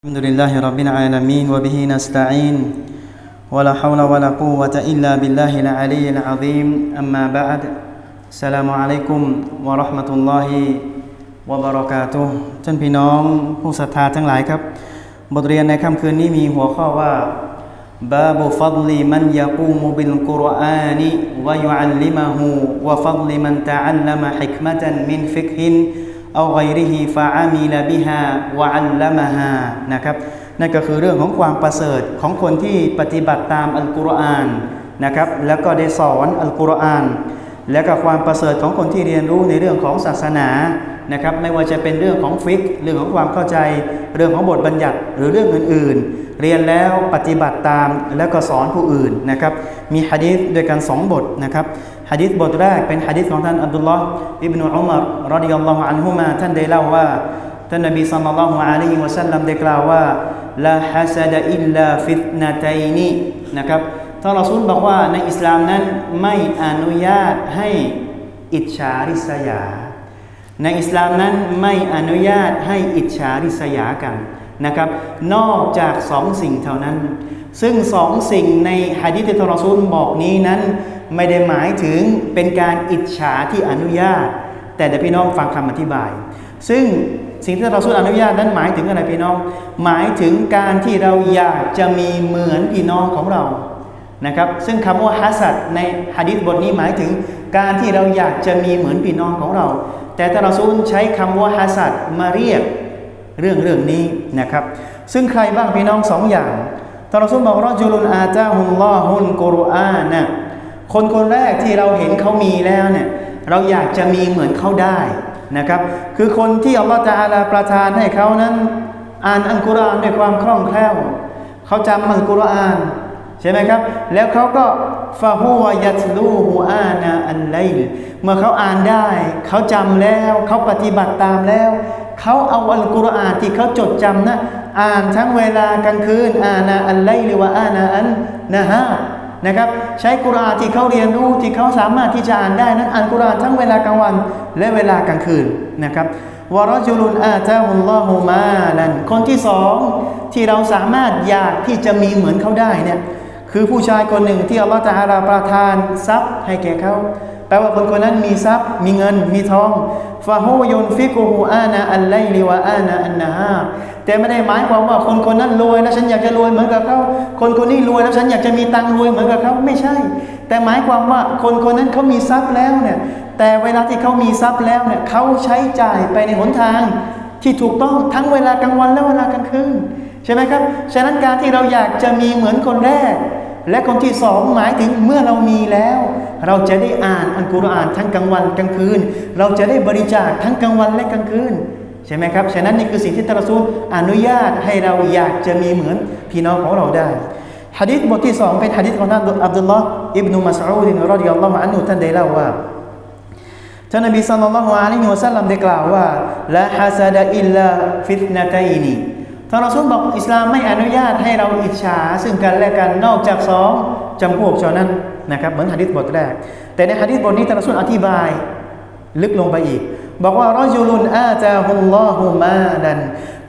الحمد لله رب العالمين وبه نستعين ولا حول ولا قوة إلا بالله العلي العظيم أما بعد السلام عليكم ورحمة الله وبركاته ท่านพี่น้องผู้ศรัทธาทั้งหลายครับ บทเรียนในค่ำคืนนี้มีหัวข้อว่า บาบุฟัดลีมันยากูมุบิลกุรอานีวะยุอัลลิม ะฮูวะฟัดลีมันตะอัลลัมะฮิกมะตันมินฟิกฮินเอาไกริฮีฟาอามีลาบิฮาวะอัลละมะฮานะครับนั่นก็คือเรื่องของความประเสริฐของคนที่ปฏิบัติตามอัลกุรอานนะครับแล้วก็ได้สอนอัลกุรอาน และก็ความประเสริฐของคนที่เรียนรู้ในเรื่องของศาสนานะครับไม่ว่าจะเป็นเรื่องของฟิกเรื่องของความเข้าใจ เรื่องของบทบัญญัติหรือเรื่องอื่น ๆ เรียนแล้วปฏิบัติตามแล้วก็สอนผู้อื่นนะครับมีฮะดีษด้วยกันสองบทนะครับ ฮะดีษบทแรกเป็นฮะดีษของท่านอับดุลลอฮ์อิบนุอุมารรดิยัลลอฮุอันฮุมาท่านได้เล่าว่าท่านนบีสัลลัลลอฮุอะลัยฮิวะสัลลัมได้กล่าวว่าลาฮัสดะอิลลาฟิตนาตัยนีนะครับท่านรอซูลบอกว่าในอิสลามนั้นไม่อนุญาตให้อิจฉาริษยา ในอิสลามนั้นไม่อนุญาตให้อิจฉาริษยากันนะครับ นอกจากสองสิ่งเท่านั้น ซึ่งสองสิ่งในฮะดีษที่ทรซูลบอกนี้นั้น ไม่ได้หมายถึงเป็นการอิจฉาที่อนุญาต แต่เดี๋ยวพี่น้องฟังคำอธิบาย ซึ่งสิ่งที่เราสูลอนุญาตนั้นหมายถึงอะไรพี่น้อง หมายถึงการที่เราอยากจะมีเหมือนพี่น้องของเรานะครับ ซึ่งคำว่าฮัสัดในฮะดิษบทนี้หมายถึงการที่เราอยากจะมีเหมือนพี่น้องของเรา แต่ท่ารอซูลใช้คำว่าฮัสัดมาเรียกเรื่องเรื่องนี้นะครับ ซึ่งใครบ้างพี่น้องสองอย่างท่ารอซูลบอกรอจุลุนอาจาฮุลลอฮุลกุรอานะ คนคนแรกที่เราเห็นเขามีแล้วเนี่ยเราอยากจะมีเหมือนเขาได้นะครับ คือคนที่อัลลอฮฺจะอาลาประทานให้เขานั้น อ่านอัลกุรอานด้วยความคล่องแคล่วเขาจำอัลกุรอานใช่ไหมครับ แล้วเขาก็ฟาฮูวยัตลูฮูอานาอันไลลเมื่อเขาอ่านได้ เขาจำแล้วเขาปฏิบัติตามแล้ว เขาเอาอัลกุรอานที่เขาจดจำนะ อ่านทั้งเวลากลางคืนอานาอันไลลหรือว่าอานาอันนะฮะ นะครับ ใช้กุรอานที่เขาเรียนรู้ที่เขาสามารถที่จะอ่านได้นั้นอ่านกุรอานทั้งเวลากลางวันและเวลากลางคืนนะครับวารจุลุนอาจาฮุลลอฮุมาลันคนที่สองที่เราสามารถอยากที่จะมีเหมือนเขาได้เนี่ยคือผู้ชายคนหนึ่งที่อัลลอฮฺจะอาราประทานทรัพย์ให้แก่เขา แปลว่าคนคนนั้นมีทรัพย์ มีเงิน มีทองฟาฮูยุนฟิกูฮูอานาอัลไลลิวะอานาอันนาฮาแต่ไม่ได้หมายความว่าคนคนนั้นรวยแล้วฉันอยากจะรวยเหมือนกับเขาคนคนนี้รวยแล้วฉันอยากจะมีตังรวยเหมือนกับเขาไม่ใช่ แต่หมายความว่าคนคนนั้นเขามีทรัพย์แล้วเนี่ยแต่เวลาที่เขามีทรัพย์แล้วเนี่ยเขาใช้จ่ายไปในหนทางที่ถูกต้องทั้งเวลากลางวันและเวลากลางคืนใช่ไหมครับฉะนั้นการที่เราอยากจะมีเหมือนคนแรก และคนที่สองหมายถึงเมื่อเรามีแล้ว เราจะได้อ่านอัลกุรอานทั้งกลางวันกลางคืน เราจะได้บริจาคทั้งกลางวันและกลางคืนใช่ไหมครับ ฉะนั้นนี่คือสิ่งที่ตรัสูลอนุญาตให้เราอยากจะมีเหมือนพี่น้องของเราได้ฮะดิษบทที่สองเป็นฮะดิษของท่านอับดุลลอฮ์อิบนุมัสอูดินรอดิยัลลอฮุอันฮุท่านได้เล่าว่าท่านนบีสัลลัลลอฮุอะลัยฮิวะสัลลัมได้กล่าวว่าละฮัสดะอิลลาฟิตนะตัยนี ทานรอซูลบอกอิสลามไม่อนุญาตให้เราอิจฉา ซึ่งกันและกันนอกจากสองจำพวกเท่านั้นนะครับเหมือนหะดีษบทแรก แต่ในหะดีษบทนี้ทานรอซูลอธิบายลึกลงไปอีก บอกว่ารอจุลุนอาจาฮุลลอฮุมาดัน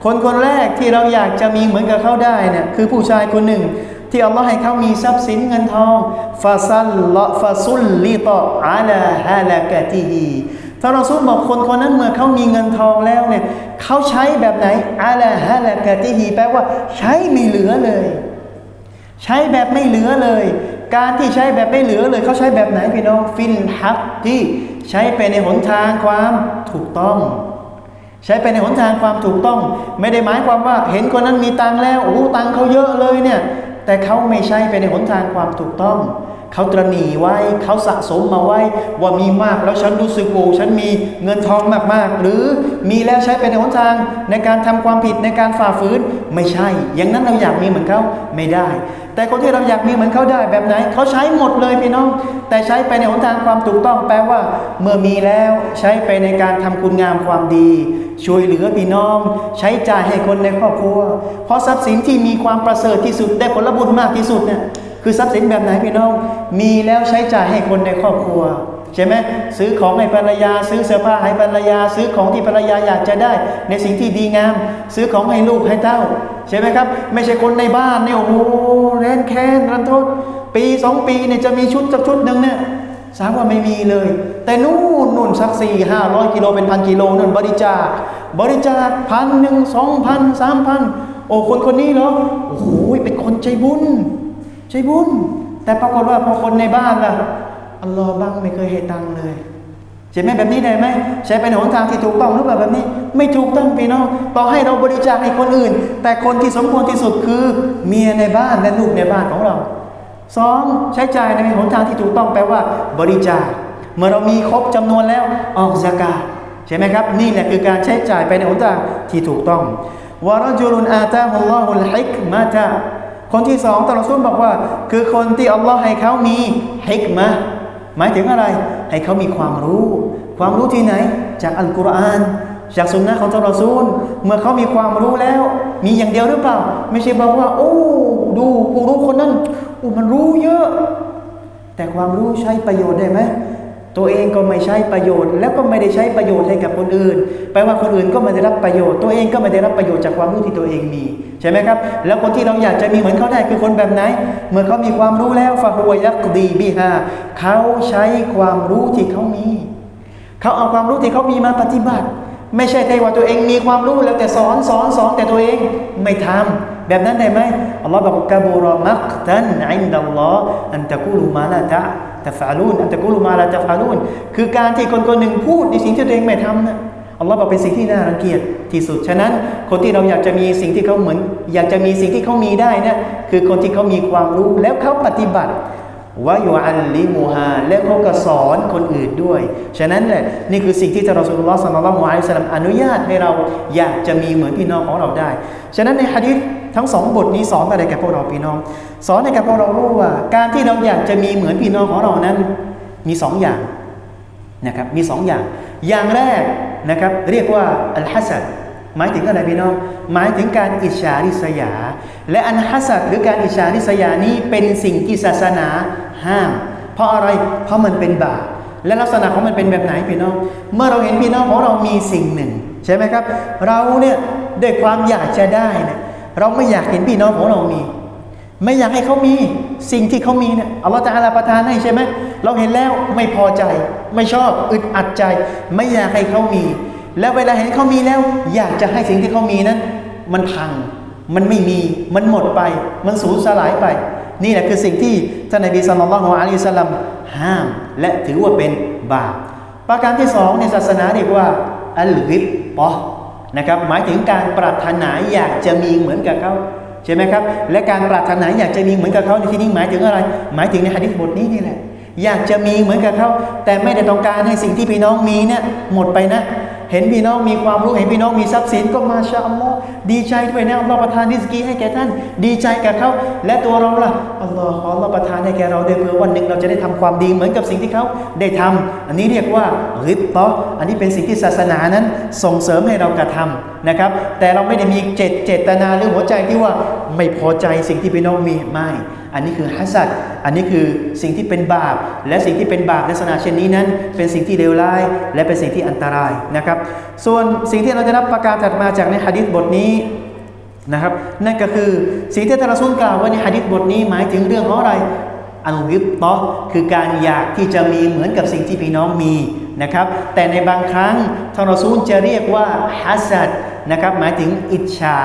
คนคนแรกที่เราอยากจะมีเหมือนกับเขาได้เนี่ยคือผู้ชายคนหนึ่ง ที่อัลลอฮ์ให้เขามีทรัพย์สินเงินทองฟาซัลละฟาซุลลิตออาลาฮาลากะติฮี ท่านรอซูลบอกคนคนนั้นเมื่อเขามีเงินทองแล้วเนี่ยเขาใช้แบบไหนอาลาฮาลากะติฮีแปลว่าใช้ไม่เหลือเลย ใช้แบบไม่เหลือเลย การที่ใช้แบบไม่เหลือเลยเขาใช้แบบไหนพี่น้องฟินฮักที่ใช้ไปในหนทางความถูกต้อง ใช้ไปในหนทางความถูกต้อง ไม่ได้หมายความว่าเห็นคนนั้นมีตังแล้วโอ้ตังเขาเยอะเลยเนี่ยแต่เขาไม่ใช่ไปในหนทางความถูกต้อง เขาตรณีไว้เขาสะสมมาไว้ว่ามีมากแล้วฉันรู้สึกโอ้ฉันมีเงินทองมากๆ หรือมีแล้วใช้ไปในหนทางในการทำความผิดในการฝ่าฝืนไม่ใช่ อย่างนั้นเราอยากมีเหมือนเขาไม่ได้ แต่คนที่เราอยากมีเหมือนเขาได้แบบไหนเขาใช้หมดเลยพี่น้อง แต่ใช้ไปในหนทางความถูกต้องแปลว่า เมื่อมีแล้วใช้ไปในการทำคุณงามความดี ช่วยเหลือพี่น้อง ใช้จ่ายให้คนในครอบครัว เพราะทรัพย์สินที่มีความประเสริฐที่สุดได้ผลบุญมากที่สุดเนี่ย คือทรัพย์สินแบบไหนพี่น้อง มีแล้วใช้จ่ายให้คนในครอบครัวใช่ไหมซื้อของให้ภรรยา ซื้อเสื้อผ้าให้ภรรยา ซื้อของที่ภรรยาอยากจะได้ ในสิ่งที่ดีงาม ซื้อของให้ลูกให้เต้า ใช่ไหมครับ ไม่ใช่คนในบ้านเนี่ยโอ้โหแรนแค้นรันทดปีสองปีเนี่ยจะมีชุดสักชุดหนึ่งเนี่ยสามว่าไม่มีเลย แต่นู่นนู่นสักสี่ห้าร้อยกิโลเป็นพันกิโลนั่นบริจาคบริจาคพันหนึ่งสองพันสามพันโอ้คนคนนี้เหรอโอ้โหเป็นคนใจบุญ ใจบุญ แต่ปรากฏว่าพอคนในบ้านล่ะอัลลอฮ์บ้างไม่เคยให้ตังเลย ใช่ไหมแบบนี้ได้ไหมใช้เป็นหนทางที่ถูกต้องหรือเปล่าแบบนี้ ไม่ถูกต้องพี่น้องต่อให้เราบริจาคให้คนอื่น แต่คนที่สมควรที่สุดคือ เมียในบ้านและลูกในบ้านของเราสองใช้จ่ายในหนทางที่ถูกต้องแปลว่า บริจาค เมื่อเรามีครบจำนวนแล้วออกซากาใช่ไหมครับ นี่แหละคือการใช้จ่ายไปในหนทางที่ถูกต้องวะรจุลุนอาตาฮุลลอฮุลฮิกมาตา คนที่สองตลอดซุนบอกว่า คือคนที่อัลลอฮ์ให้เขามีฮิกมะหมายถึงอะไร ให้เขามีความรู้ ความรู้ที่ไหน จากอัลกุรอาน จากสุนนะของตลอดซุนเมื่อเขามีความรู้แล้ว มีอย่างเดียวหรือเปล่า ไม่ใช่บอกว่า โอ้ ดูผู้รู้คนนั้นโอ้มันรู้เยอะ แต่ความรู้ใช้ประโยชน์ได้ไหม ตัวเองก็ไม่ใช้ประโยชน์ แล้วก็ไม่ได้ใช้ประโยชน์ให้กับคนอื่น แปลว่าคนอื่นก็ไม่ได้รับประโยชน์ ตัวเองก็ไม่ได้รับประโยชน์จากความรู้ที่ตัวเองมีใช่ไหมครับ แล้วคนที่เราอยากจะมีเหมือนเขาได้คือคนแบบไหน เมื่อเขามีความรู้แล้วฟาฮุวยักดีบิฮาเขาใช้ความรู้ที่เขามี เขาเอาความรู้ที่เขามีมาปฏิบัติ ไม่ใช่แต่ว่าตัวเองมีความรู้แล้วแต่สอนสอนสอนแต่ตัวเองไม่ทำ แบบนั้นได้ไหมอัลลอฮ์บอกกะบูรอมักตันอินดัลลอฮ์อันตะกูลูมาลาตะตะฟาลูนอันตะกูลูมาลาตะฟาลูนคือการที่คนคนหนึ่งพูดในสิ่งที่ตัวเองไม่ทำนะอัลลอฮ์บอกเป็นสิ่งที่น่ารังเกียจที่สุด ฉะนั้น คนที่เราอยากจะมีสิ่งที่เขาเหมือน อยากจะมีสิ่งที่เขามีได้นะคือคนที่เขามีความรู้แล้วเขาปฏิบัติ วะยูอัลลิมูฮาและเขาก็สอนคนอื่นด้วย ฉะนั้นแหละนี่คือสิ่งที่ท่านรอสูลุลลอฮ์สัลลัลลอฮุอะลัยฮิวะซัลลัมอนุญาตให้เราอยากจะมีเหมือนพี่น้องของเราได้ ฉะนั้นในฮะดีษทั้งสองบทนี้สอนอะไรแก่พวกเราพี่น้อง สอนให้กับพวกเรารู้ว่า การที่เราอยากจะมีเหมือนพี่น้องของเรานั้น มีสองอย่างนะครับมีสองอย่าง อย่างแรกนะครับเรียกว่าอัลฮัสัด หมายถึงอะไรพี่น้อง หมายถึงการอิจฉาริษยา และอันฮัสัดหรือการอิจฉาริษยานี้เป็นสิ่งที่ศาสนาห้าม เพราะอะไร เพราะมันเป็นบาป และลักษณะของมันเป็นแบบไหนพี่น้อง เมื่อเราเห็นพี่น้องของเรามีสิ่งหนึ่ง ใช่ไหมครับ เราเนี่ยด้วยความอยากจะได้เนี่ย เราไม่อยากเห็นพี่น้องของเรามี ไม่อยากให้เขามีสิ่งที่เขามีเนี่ยอัลลอฮฺตะอาลาประทานให้ใช่ไหม เราเห็นแล้วไม่พอใจ ไม่ชอบ อึดอัดใจ ไม่อยากให้เขามี แล้วเวลาเห็นเขามีแล้ว อยากจะให้สิ่งที่เขามีนั้น มันพัง มันไม่มี มันหมดไป มันสูญสลายไป นี่แหละคือสิ่งที่ท่านนบีสัลลัลลอฮุอะลัยฮิสัลลัมห้าม และถือว่าเป็นบาป ประการที่สองในศาสนาเรียกว่าอัลริบปอนะครับ หมายถึงการปรารถนาอยากจะมีเหมือนกับเขาใช่ไหมครับ และการปรารถนาอยากจะมีเหมือนกับเขาในที่นี้หมายถึงอะไร หมายถึงในหะดีษบทนี้นี่แหละ อยากจะมีเหมือนกับเขา แต่ไม่ได้ต้องการให้สิ่งที่พี่น้องมีเนี่ยหมดไปนะ เห็นพี่น้องมีความรู้เห็นพี่น้องมีทรัพย์สินก็มาชาอัลลอฮ์ดีใจด้วยนะอัลลอฮ์ประทานริสกีให้แก่ท่าน ดีใจกับเขาและตัวเราล่ะอัลลอฮ์ขออัลลอฮ์ประทานให้แก่เราด้วยเพื่อวันหนึ่งเราจะได้ทำความดีเหมือนกับสิ่งที่เขาได้ทำอันนี้เรียกว่าริบตออันนี้เป็นสิ่งที่ศาสนานั้นส่งเสริมให้เรากระทำนะครับ แต่เราไม่ได้มีเจตเจตนาหรือหัวใจที่ว่าไม่พอใจสิ่งที่พี่น้องมีไม่ อันนี้คือฮัสซัดอันนี้คือสิ่งที่เป็นบาป และสิ่งที่เป็นบาปลักษณะเช่นนี้นั้น เป็นสิ่งที่เลวร้าย และเป็นสิ่งที่อันตรายนะครับ ส่วนสิ่งที่เราจะรับประกาศถัดมาจากในหะดีษบทนี้นะครับนั่นก็คือสิ่งที่ท่านรอซูลกล่าวไว้ในหะดีษบทนี้หมายถึงเรื่องของอะไรอันวิบตอคือการอยากที่จะมีเหมือนกับสิ่งที่พี่น้องมีนะครับ แต่ในบางครั้งท่านรอซูลจะเรียกว่าฮัสซัดนะครับหมายถึงอิจฉา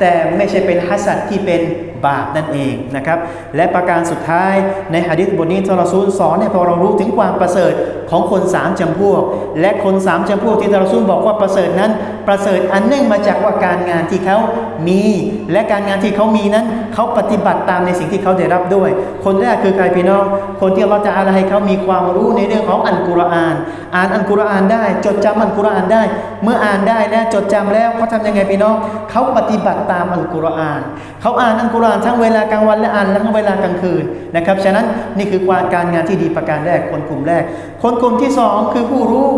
แต่ไม่ใช่เป็นฮัสซัดที่เป็น บาปนั่นเองนะครับ และประการสุดท้ายในฮะดิษบทนี้ทารอซูลสอนให้พอเรารู้ถึงความประเสริฐของคนสามจำพวก และคนสามจำพวกที่ทารอซูลบอกว่าประเสริฐนั้นประเสริฐอันเนื่องมาจากว่าการงานที่เขามี และการงานที่เขามีนั้นเขาปฏิบัติตามในสิ่งที่เขาได้รับด้วย คนแรกคือใครพี่น้อง คนที่เราจะอะไรให้เขามีความรู้ในเรื่องของอัลกุรอาน อ่านอัลกุรอานได้ จดจำอัลกุรอานได้ เมื่ออ่านได้และจดจำแล้วเขาทำยังไงพี่น้องเขาปฏิบัติตามอัลกุรอานเขาอ่านอัลกุรอานทั้งเวลากลางวันและอ่านทั้งเวลากลางคืนนะครับฉะนั้นนี่คือการงานที่ดีประการแรกคนกลุ่มแรก คนกลุ่มที่สองคือผู้รู้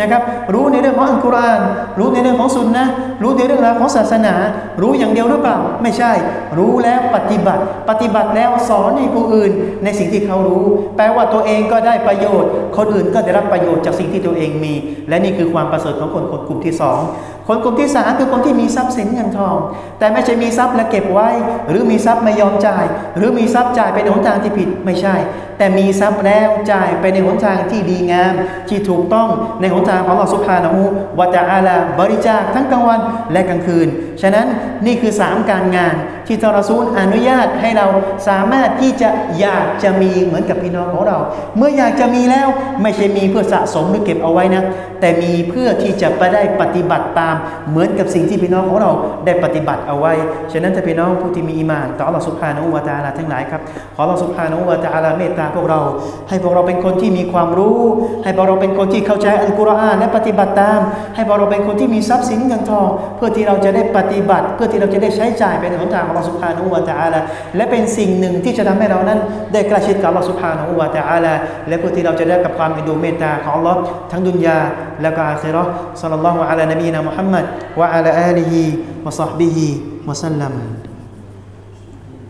นะครับ รู้ในเรื่องของอัลกุรอาน รู้ในเรื่องของสุนนะรู้ในเรื่องราวของศาสนา รู้อย่างเดียวหรือเปล่า ไม่ใช่ รู้แล้วปฏิบัติ ปฏิบัติแล้วสอนให้ผู้อื่น ในสิ่งที่เขารู้ แปลว่าตัวเองก็ได้ประโยชน์ คนอื่นก็ได้รับประโยชน์จากสิ่งที่ตัวเองมี และนี่คือความประเสริฐของคนคนกลุ่มที่สองคนกลุ่มที่สามคือคนที่มีทรัพย์สินเงินทอง แต่ไม่ใช่มีทรัพย์แล้วเก็บไว้ หรือมีทรัพย์ไม่ยอมจ่าย หรือมีทรัพย์จ่ายไปในหนทางที่ผิดไม่ใช่แต่มีทรัพย์แล้วจ่ายไปในหนทางที่ดีงาม ที่ถูกต้องในหนทางของอัลลอฮฺสุบฮานะฮูวะตะอาลาบริจาคทั้งกลางวันและกลางคืน ฉะนั้นนี่คือ 3 การงานที่ทารซูลอนุญาตให้เราสามารถที่จะอยากจะมีเหมือนกับพี่น้องของเรา เมื่ออยากจะมีแล้วไม่ใช่มีเพื่อสะสมหรือเก็บเอาไว้นะ แต่มีเพื่อที่จะไปได้ปฏิบัติตามเหมือนกับสิ่งที่พี่น้องของเราได้ปฏิบัติเอาไว้ ฉะนั้นถ้าพี่น้องผู้ที่มีอีหมานต่ออัลลอฮฺสุบฮานะฮูวะตอาลาทั้งหลายครับขออัลลอฮฺสุบฮานะฮูวะตอาลาเมตตาพวกเรา ให้พวกเราเป็นคนที่มีความรู้ ให้พวกเราเป็นคนที่เข้าใจอัลกุรอานและปฏิบัติตาม ให้พวกเราเป็นคนที่มีทรัพย์สินเงินทอง เพื่อที่เราจะได้ปฏิบัติ เพื่อที่เราจะได้ใช้จ่ายไปในหนทางของอัลสุบฮานะฮูวตะอาลาและเป็นสิ่งหนึ่งที่จะทำให้เรานั้น ได้ใกล้ชิดกับอัลสุบฮานะฮูวตะอาลาและเพื่อที่เราจะได้กับความเอ็นดูเมตตาของอัลลอฮ์ทั้งดุนยาและก็อาคิเราะห์ศ็อลลัลลอฮุอะลานบีนะมุฮัมมัดวะอะลาอาลีฮิวะศอฮบิฮิวะซัลลัม